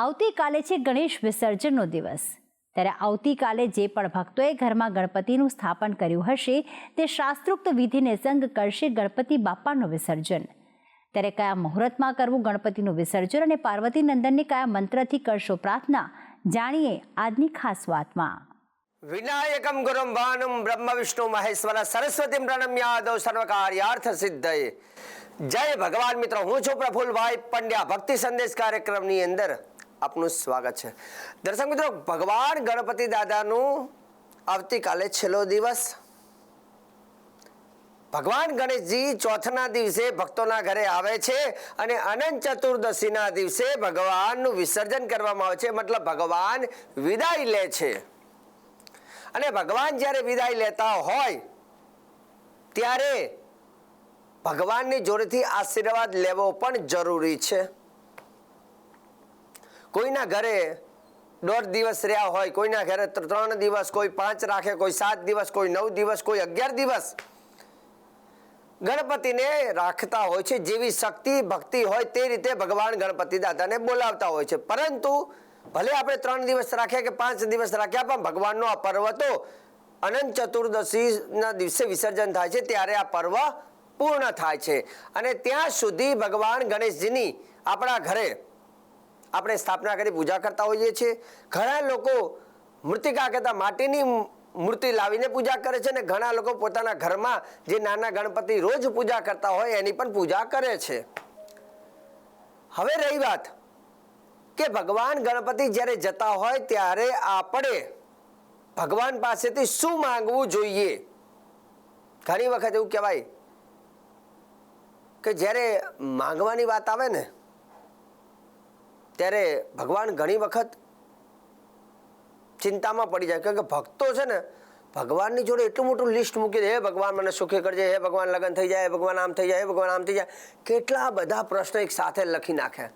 આવતીકાલે છે ગણેશ વિસર્જનનો દિવસ. ત્યારે આવતીકાલે જે પણ ભક્તોએ ઘરમાં ગણપતિનું સ્થાપન કર્યું હશે, તે શાસ્ત્રોક્ત વિધિને સંગ કરશે ગણપતિ બાપાનું વિસર્જન. ત્યારે કયા મુહૂર્તમાં કરવું ગણપતિનું વિસર્જન અને પાર્વતી નંદનને કયા મંત્રથી કરશો પ્રાર્થના, જાણીએ આજની ખાસ વાતમાં. વિનાયકમ ગુરુમ ભાનુમ બ્રહ્મ વિષ્ણુ મહેશ્વર સરસ્વતી પ્રણમ યાદવ સર્વ કાર્યાર્થ સિદ્ધય. જય ભગવાન મિત્રો, હું છું પ્રફુલભાઈ પંડ્યા. ભક્તિ સંદેશ કાર્યક્રમની અંદર આપનું સ્વાગત છે. દર્શક મિત્રો, ભગવાન ગણપતિ દાદાનું આવતીકાલે છેલ્લો દિવસ. ભગવાન ગણેશજી ચોથના દિવસે ભક્તોના ઘરે આવે છે અને અનંત ચતુર્દશીના દિવસે ભગવાનનું વિસર્જન કરવામાં આવે છે. મતલબ ભગવાન વિદાય લે છે. અને ભગવાન જ્યારે વિદાય લેતા હોય, ત્યારે ભગવાનની જોડેથી આશીર્વાદ લેવો પણ જરૂરી છે. કોઈના ઘરે દોઢ દિવસ રહ્યા હોય, કોઈના ઘરે ત્રણ દિવસ, કોઈ પાંચ રાખે, કોઈ સાત દિવસ, કોઈ નવ દિવસ, કોઈ અગિયાર દિવસ ગણપતિને રાખતા હોય છે, જેવી શક્તિ, ભક્તિ હોય તે રીતે ભગવાન ગણપતિ દાદાને બોલાવતા હોય છે. પરંતુ ભલે આપણે ત્રણ દિવસ રાખ્યા કે પાંચ દિવસ રાખ્યા પણ ભગવાનનો આ પર્વ તો અનંત ચતુર્દશીના દિવસે વિસર્જન થાય છે, ત્યારે આ પર્વ પૂર્ણ થાય છે. અને ત્યાં સુધી ભગવાન ગણેશજીની આપણા ઘરે આપણે સ્થાપના કરી, પૂજા કરતા હોઈએ છીએ. ઘણા લોકો મૃતિકા કહેતા માટીની મૂર્તિ લાવીને પૂજા કરે છે અને ઘણા લોકો પોતાના ઘરમાં જે નાના ગણપતિ રોજ પૂજા કરતા હોય એની પણ પૂજા કરે છે. હવે રહી વાત કે ભગવાન ગણપતિ જ્યારે જતા હોય ત્યારે આપણે ભગવાન પાસેથી શું માંગવું જોઈએ? ઘણી વખત એવું કહેવાય કે જ્યારે માંગવાની વાત આવે ને ત્યારે ભગવાન ઘણી વખત ચિંતામાં પડી જાય. કારણ કે ભક્તો છે ને, ભગવાનની જોડે એટલું મોટું લિસ્ટ મૂકી દે, હે ભગવાન, મને સુખી કરજે, હે ભગવાન, લગ્ન થઈ જાય ભગવાન, આમ થઈ જાય ભગવાન, આમ થઈ જાય. કેટલા બધા પ્રશ્નો એક સાથે લખી નાખે.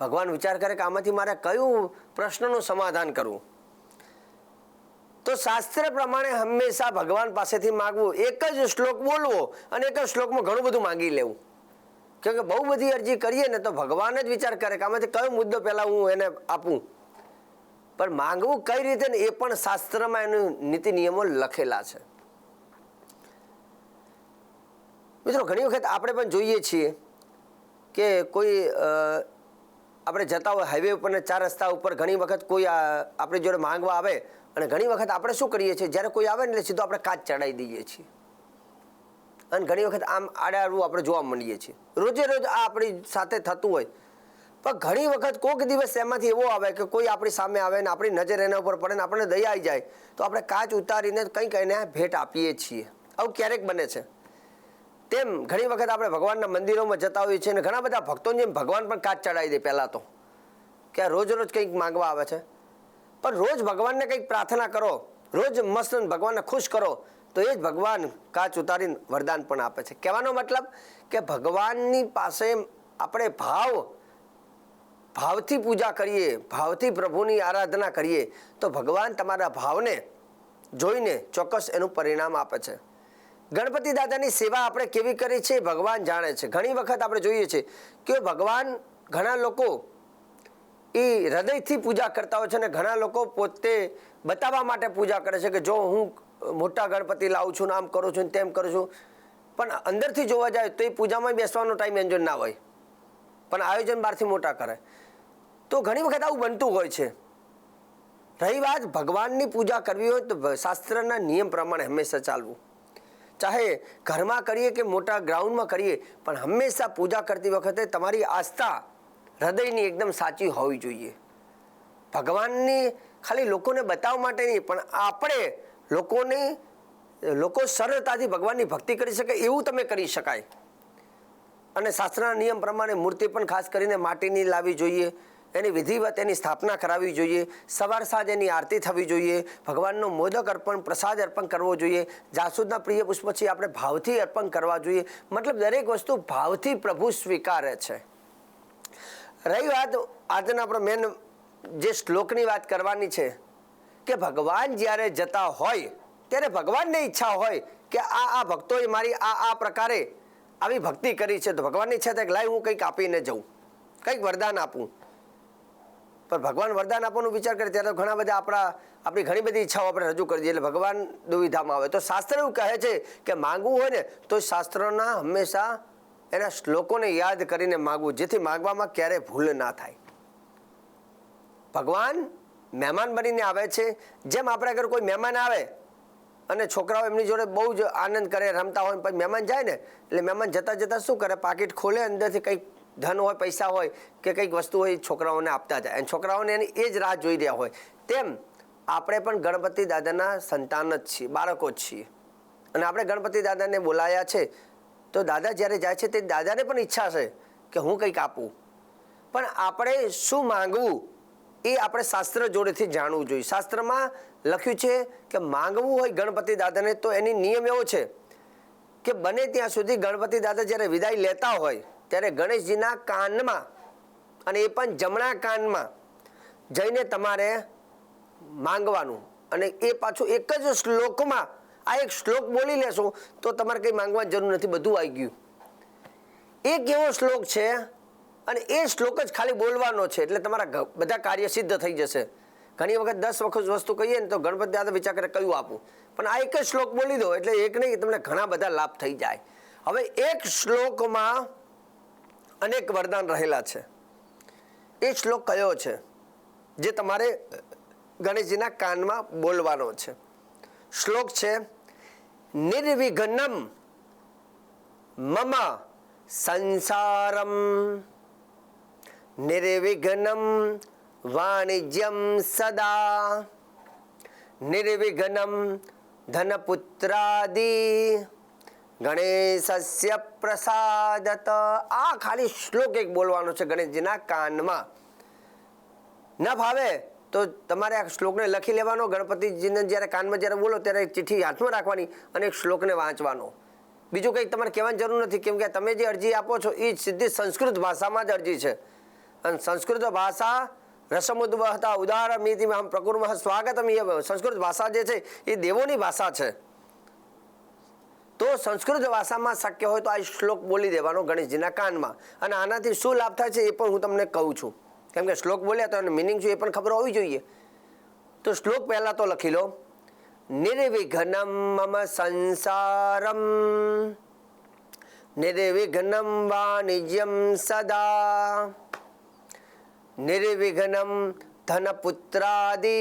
ભગવાન વિચાર કરે કે આમાંથી મારે કયું પ્રશ્નનું સમાધાન કરવું. તો શાસ્ત્ર પ્રમાણે હંમેશા ભગવાન પાસેથી માગવું, એક જ શ્લોક બોલવો અને એક જ શ્લોકમાં ઘણું બધું માંગી લેવું. કેમ કે બહુ બધી અરજી કરીએ ને તો ભગવાન જ વિચાર કરે કે આમાંથી કયો મુદ્દો પહેલાં હું એને આપું. પણ માંગવું કઈ રીતે ને એ પણ શાસ્ત્રમાં એનું નીતિ નિયમો લખેલા છે. મિત્રો, ઘણી વખત આપણે પણ જોઈએ છીએ કે કોઈ આપણે જતા હોય હાઈવે ઉપર ને ચાર રસ્તા ઉપર ઘણી વખત કોઈ આપણે જોડે માંગવા આવે અને ઘણી વખત આપણે શું કરીએ છીએ? જ્યારે કોઈ આવે ને એટલે સીધો આપણે કાચ ચડાવી દઈએ છીએ. અને ઘણી વખત આમ આડાડવું આપણે જોવા મળીએ છીએ. રોજે રોજ આ આપણી સાથે થતું હોય. પણ ઘણી વખત કોઈક દિવસ એમાંથી એવો આવે કે કોઈ આપણી સામે આવે ને આપણી નજર એના ઉપર પડે ને આપણને દયા આવી જાય, તો આપણે કાચ ઉતારીને કંઈક એને ભેટ આપીએ છીએ. આવું ક્યારેક બને છે. તેમ ઘણી વખત આપણે ભગવાનના મંદિરોમાં જતા હોઈએ છીએ અને ઘણા બધા ભક્તોની જેમ ભગવાન પણ કાચ ચડાવી દે પહેલાં તો. કે રોજ રોજ કંઈક માંગવા આવે છે. પણ રોજ ભગવાનને કંઈક પ્રાર્થના કરો, રોજ મસ્ત ભગવાનને ખુશ કરો તો એ જ ભગવાન કાચ ઉતારીને વરદાન પણ આપે છે. કહેવાનો મતલબ કે ભગવાનની પાસે આપણે ભાવ, ભાવથી પૂજા કરીએ, ભાવથી પ્રભુની આરાધના કરીએ, તો ભગવાન તમારા ભાવને જોઈને ચોક્કસ એનું પરિણામ આપે છે. ગણપતિ દાદાની સેવા આપણે કેવી કરી છે ભગવાન જાણે છે. ઘણી વખત આપણે જોઈએ છીએ કે ભગવાન ઘણા લોકો એ હૃદયથી પૂજા કરતા હોય છે અને ઘણા લોકો પોતે બતાવવા માટે પૂજા કરે છે કે જો હું મોટા ગણપતિ લાવું છું ને આમ કરું છું તેમ કરું છું. પણ અંદરથી જોવા જાય તો એ પૂજામાં બેસવાનો ટાઈમ એન્જોય ના હોય. પણ આયોજન બહારથી મોટા કરે. તો ઘણી વખત આવું બનતું હોય છે. રહી વાત ભગવાનની પૂજા કરવી હોય તો શાસ્ત્રના નિયમ પ્રમાણે હંમેશા ચાલવું. ચાહે ઘરમાં કરીએ કે મોટા ગ્રાઉન્ડમાં કરીએ, પણ હંમેશા પૂજા કરતી વખતે તમારી આસ્થા હૃદયની એકદમ સાચી હોવી જોઈએ. ભગવાનની ખાલી લોકોને બતાવવા માટે નહીં, પણ આપણે લોકોને, લોકો સરળતાથી ભગવાનની ભક્તિ કરી શકે એવું તમે કરી શકાય. અને શાસ્ત્રના નિયમ પ્રમાણે મૂર્તિ પણ ખાસ કરીને માટીની લાવવી જોઈએ, એની વિધિવત એની સ્થાપના કરાવવી જોઈએ, સવાર સાંજ એની આરતી થવી જોઈએ, ભગવાનનો મોદક અર્પણ, પ્રસાદ અર્પણ કરવો જોઈએ, જાસૂદના પ્રિય પુષ્પ પછી આપણે ભાવથી અર્પણ કરવા જોઈએ, મતલબ દરેક વસ્તુ ભાવથી પ્રભુ સ્વીકારે છે. રહી વાત આજના આપણે મેન જે શ્લોકની વાત કરવાની છે કે ભગવાન જ્યારે જતા હોય, ત્યારે ભગવાનને ઈચ્છા હોય કે આ આ ભક્તોએ મારી આ આ પ્રકારે આવી ભક્તિ કરી છે, તો ભગવાનની ઈચ્છા થાય કે લાય હું કંઈક આપીને જઉં, કંઈક વરદાન આપું. પણ ભગવાન વરદાન આપવાનું વિચાર કરે ત્યારે ઘણા બધા આપણા આપણી ઘણી બધી ઈચ્છાઓ આપણે રજૂ કરી દઈએ, એટલે ભગવાન દુવિધામાં આવે. તો શાસ્ત્ર એવું કહે છે કે માગવું હોય ને, તો શાસ્ત્રોના હંમેશા એના શ્લોકોને યાદ કરીને માગવું, જેથી માગવામાં ક્યારેય ભૂલ ના થાય. ભગવાન મહેમાન બનીને આવે છે. જેમ આપણે આગળ કોઈ મહેમાન આવે અને છોકરાઓ એમની જોડે બહુ જ આનંદ કરે, રમતા હોય પછી મહેમાન જાય ને, એટલે મહેમાન જતાં જતાં શું કરે? પાકીટ ખોલે, અંદરથી કંઈક ધન હોય, પૈસા હોય કે કંઈક વસ્તુ હોય છોકરાઓને આપતા જાય. અને છોકરાઓને એની એ જ રાહ જોઈ રહ્યા હોય. તેમ આપણે પણ ગણપતિ દાદાના સંતાન જ છીએ, બાળકો જ છીએ. અને આપણે ગણપતિ દાદાને બોલાયા છે. તો દાદા જ્યારે જાય છે, તે દાદાને પણ ઈચ્છા છે કે હું કંઈક આપું. પણ આપણે શું માંગવું? એ આપણે શાસ્ત્ર જોડેથી જાણવું જોઈએ. શાસ્ત્રમાં લખ્યું છે કે માંગવું હોય ગણપતિ દાદાને તો એની નિયમ એવો છે કે બને ત્યાં સુધી ગણપતિ દાદા જ્યારે વિદાય લેતા હોય ત્યારે ગણેશજીના કાનમાં અને એ પણ જમણા કાનમાં જઈને તમારે માંગવાનું. અને એ પાછું એક જ શ્લોકમાં આ એક શ્લોક બોલી લેશો તો તમારે કંઈ માંગવાની જરૂર નથી, બધું આવી ગયું. એક એવો શ્લોક છે અને એ શ્લોક જ ખાલી બોલવાનો છે, એટલે તમારા બધા કાર્ય સિદ્ધ થઈ જશે. ઘણી વખત દસ વખત વસ્તુ કહીએ ને તો ગણપતિ દાદા વિચાર કરે કયું આપું? પણ આ એક જ શ્લોક બોલી દો, એટલે એક નહીં, તમને ઘણા બધા લાભ થઈ જાય. હવે એક શ્લોકમાં અનેક વરદાન રહેલા છે. એ શ્લોક કયો છે? જે તમારે ગણેશજીના કાનમાં બોલવાનો છે. શ્લોક છે, નિર્વિઘ્નમ મમ સંસારમ નિર્વિઘ્નમ વાણિજ્યમ સદા નિર્વિઘ્નમ ધનપુત્રાદિ ગણેશસ્ય પ્રસાદત આ ખાલી શ્લોક એક બોલવાનો છે ગણેશજીના કાનમાં। ન ફાવે તો તમારે આ શ્લોકને લખી લેવાનો, ગણપતિજીને જ્યારે કાનમાં જ્યારે બોલો ત્યારે ચિઠ્ઠી હાથમાં રાખવાની અને એક શ્લોકને વાંચવાનો। બીજું કંઈ તમારે કહેવાની જરૂર નથી, કેમ કે તમે જે અરજી આપો છો એ સીધી સંસ્કૃત ભાષામાં જ અરજી છે। અને સંસ્કૃત ભાષા રસમુદ્વહતા ઉદાર મિતિમાં હમ પ્રકુર્મઃ સ્વાગતમ એ સંસ્કૃત ભાષા જે છે, એ દેવોની ભાષા છે. તો સંસ્કૃત ભાષામાં શક્ય હોય તો આ શ્લોક બોલી દેવાનો ગણેશજીના કાનમાં. અને આનાથી શું લાભ થાય છે એ પણ હું તમને કહું છું. કેમ કે શ્લોક બોલ્યા તો એને મિનિંગ શું એ પણ ખબર હોવી જોઈએ. તો શ્લોક પહેલાં તો લખી લો. નિર્વિઘ્નમ મમ સંસારમ. નિર્વિઘ્નમ વાણિજ્યમ સદા. નિર્વિઘ્નમ ધનપુત્રાદિ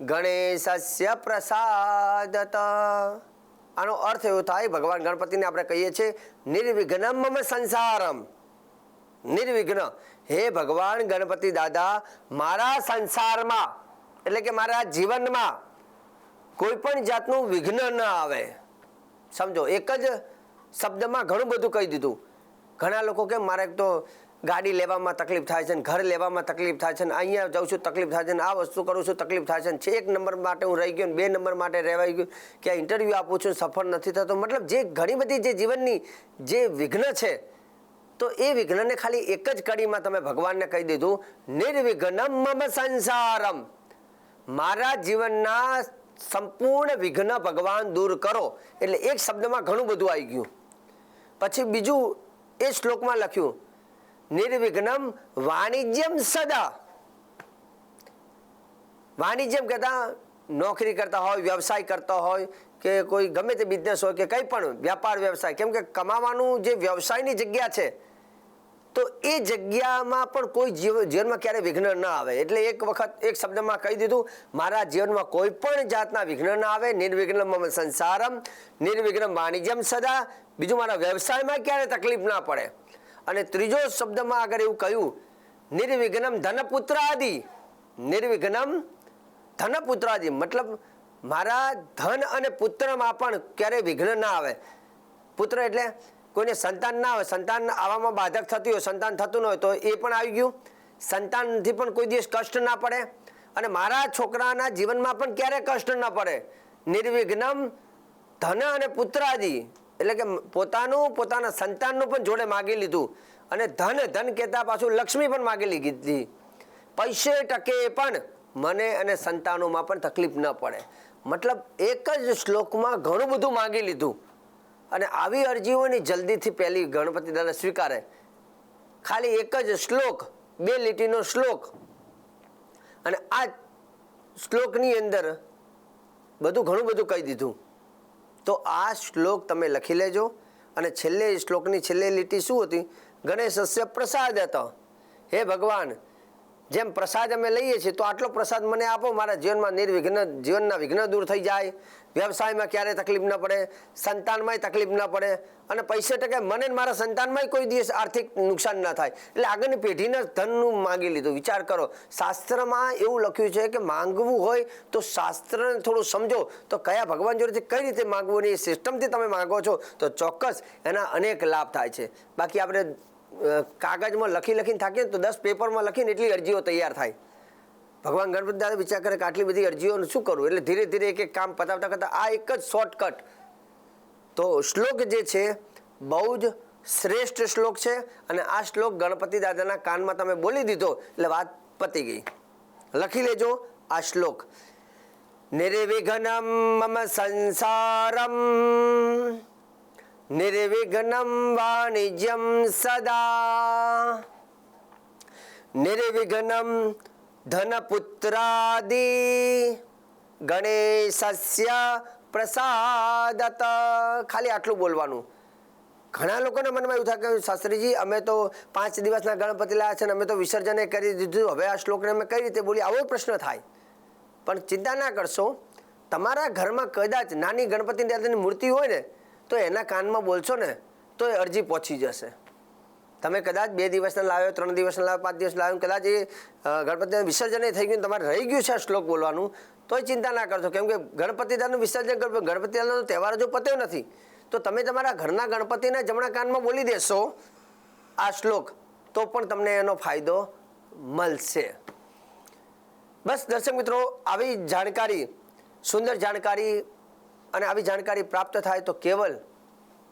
ગણેશસ્ય પ્રસાદત આનો અર્થ એવો થાય, ભગવાન ગણપતિને આપણે કહીએ છીએ, નિર્વિઘ્નમ સંસારમ. નિર્વિઘ્ન. હે ભગવાન ગણપતિ દાદા, મારા સંસારમાં, એટલે કે મારા જીવનમાં કોઈ પણ જાતનું વિઘ્ન ન આવે. સમજો, એક જ શબ્દમાં ઘણું બધું કહી દીધું. ઘણા લોકો કે, મારે તો ગાડી લેવામાં તકલીફ થાય છે ઘર લેવામાં તકલીફ થાય છે ને અહીંયા જાઉં છું, તકલીફ થાય છે ને આ વસ્તુ કરું છું, તકલીફ થાય છે ને એક નંબર માટે હું રહી ગયો બે નંબર માટે રહેવાઈ ગયું કે આ ઇન્ટરવ્યૂ આપું છું, સફળ નથી થતો. મતલબ જે ઘણી બધી જે જીવનની જે વિઘ્ન છે, તો એ વિઘ્નને ખાલી એક જ કડીમાં તમે ભગવાનને કહી દીધું, નિર્વિઘ્નમ મમ સંસારમ. મારા જીવનના સંપૂર્ણ વિઘ્ન ભગવાન દૂર કરો. એટલે એક શબ્દમાં ઘણું બધું આવી ગયું. પછી બીજું એ શ્લોકમાં લખ્યું નિર્વિઘ્નમ વાણિજ્યમ સદા વાણિજ્યમ કહેતા નોકરી કરતા હોય વ્યવસાય કરતા હોય કે કોઈ ગમે તે બિઝનેસ હોય કે કંઈ પણ વ્યાપાર, વ્યવસાય, કેમ કે કમાવાનું જે વ્યવસાયની જગ્યા છે, તો એ જગ્યામાં પણ કોઈ જીવ, જીવનમાં ક્યારે વિઘ્ન ન આવે. એટલે એક વખત એક શબ્દમાં કહી દીધું, મારા જીવનમાં કોઈ પણ જાતના વિઘ્ન ન આવે, નિર્વિઘ્ન સંસારમ, નિર્વિઘ્ન વાણિજ્યમ સદા. બીજું, મારા વ્યવસાયમાં ક્યારે તકલીફ ના પડે. અને ત્રીજો શબ્દમાં આગળ એવું કહ્યું, નિર્વિઘ્નમ ધનપુત્ર આદિ નિર્વિઘ્નમ ધનપુત્રાદિ. મતલબ મારા ધન અને પુત્રમાં પણ ક્યારેય વિઘ્ન ના આવે. પુત્ર એટલે કોઈને સંતાન ના આવે. સંતાન આવવામાં બાધક થતી હોય, સંતાન થતું ન હોય તો એ પણ આવી ગયું. સંતાનથી પણ કોઈ દિવસ કષ્ટ ના પડે અને મારા છોકરાના જીવનમાં પણ ક્યારે કષ્ટ ના પડે. નિર્વિઘ્નમ ધન અને પુત્રાદિ. એટલે કે પોતાનું, પોતાના સંતાનનું પણ જોડે માગી લીધું. અને ધન ધન કહેતા પાછું લક્ષ્મી પણ માગી લીધી. પૈસે ટકે પણ મને અને સંતાનોમાં પણ તકલીફ ન પડે. મતલબ એક જ શ્લોકમાં ઘણું બધું માગી લીધું. અને આવી અરજીઓની જલ્દીથી પહેલી ગણપતિ દાદા સ્વીકારે. ખાલી એક જ શ્લોક, બે લીટીનો શ્લોક. અને આ શ્લોકની અંદર બધું ઘણું બધું કહી દીધું. તો આ શ્લોક તમે લખી લેજો. અને છેલ્લે શ્લોકની છેલ્લે લીટી શું હતી? ગણેશસ્ય પ્રસાદ હતો હે ભગવાન જેમ પ્રસાદ અમે લઈએ છીએ, તો આટલો પ્રસાદ મને આપો, મારા જીવનમાં નિર્વિઘ્ન, જીવનના વિઘ્ન દૂર થઈ જાય. વ્યવસાયમાં ક્યારેય તકલીફ ન પડે, સંતાનમાંય તકલીફ ન પડે, અને પૈસે ટકે મને મારા સંતાનમાંય કોઈ દિવસ આર્થિક નુકસાન ન થાય. એટલે આગળની પેઢીને ધનનું માંગી લીધું. વિચાર કરો, શાસ્ત્રમાં એવું લખ્યું છે કે માંગવું હોય તો શાસ્ત્રને થોડું સમજો. તો કયા ભગવાન જોડેથી કઈ રીતે માગવું ને એ સિસ્ટમથી તમે માંગો છો? તો ચોક્કસ એના અનેક લાભ થાય છે. બાકી આપણે અ, કાગળમાં લખી લખીને થાકીએ તો દસ પેપરમાં લખીને એટલી અરજીઓ તૈયાર થાય. ભગવાન ગણપતિ દાદા વિચાર કરે કે આટલી બધી અરજીઓનું શું કરવું? એટલે ધીરે ધીરે એક એક કામ પતાવતા કરતા આ એક જ શોર્ટકટ તો શ્લોક જે છે બહુ જ શ્રેષ્ઠ શ્લોક છે અને આ શ્લોક ગણપતિ દાદાના કાનમાં તમે બોલી દીધો એટલે વાત પતી ગઈ. લખી લેજો આ શ્લોક. નિર્વિઘ્નમ મમ સંસારમ નિર્વિઘ્નમ વાણિજ્યમ સદા નિર્વિઘ્નમ ધનપુત્રાદિ ગણેશસ્ય પ્રસાદત ખાલી આટલું બોલવાનું. ઘણા લોકોના મનમાં એવું થાય કે શાસ્ત્રીજી, અમે તો પાંચ દિવસના ગણપતિ લાયા છે અને અમે તો વિસર્જન કરી દીધું. હવે આ શ્લોકને અમે કઈ રીતે બોલી આવો પ્રશ્ન થાય. પણ ચિંતા ના કરશો. તમારા ઘરમાં કદાચ નાની ગણપતિની દાદાની મૂર્તિ હોય ને તો એના કાનમાં બોલશો ને, તો એ અરજી પહોંચી જશે. તમે કદાચ બે દિવસના લાવ્યો, ત્રણ દિવસના લાવ્યો, પાંચ દિવસ લાવ્યો કદાચ એ ગણપતિના વિસર્જન થઈ ગયું તમારે રહી ગયું છે આ શ્લોક બોલવાનું, તોય ચિંતા ના કરશો. કેમ કે ગણપતિદાનનું વિસર્જન કરો ગણપતિ તહેવાર હજુ પત્યો નથી. તો તમે તમારા ઘરના ગણપતિના જમણા કાનમાં બોલી દેશો આ શ્લોક, તો પણ તમને એનો ફાયદો મળશે. બસ દર્શક મિત્રો, આવી જાણકારી, સુંદર જાણકારી અને આવી જાણકારી પ્રાપ્ત થાય તો કેવલ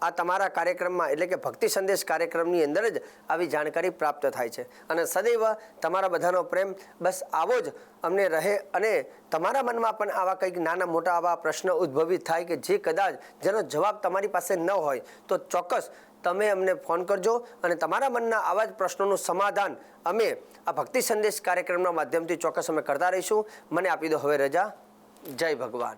આ તમારા કાર્યક્રમમાં, એટલે કે ભક્તિ સંદેશ કાર્યક્રમની અંદર જ આવી જાણકારી પ્રાપ્ત થાય છે. અને સદૈવ તમારા બધાનો પ્રેમ બસ આવો જ અમને રહે અને તમારા મનમાં પણ આવા કંઈક નાના મોટા આવા પ્રશ્ન ઉદ્ભવિત થાય કે જે કદાચ જેનો જવાબ તમારી પાસે ન હોય, તો ચોક્કસ તમે અમને ફોન કરજો અને તમારા મનના આવા જ પ્રશ્નોનું સમાધાન અમે આ ભક્તિ સંદેશ કાર્યક્રમના માધ્યમથી ચોક્કસ અમે કરતા રહીશું. મને આપી દો હવે રજા. જય ભગવાન.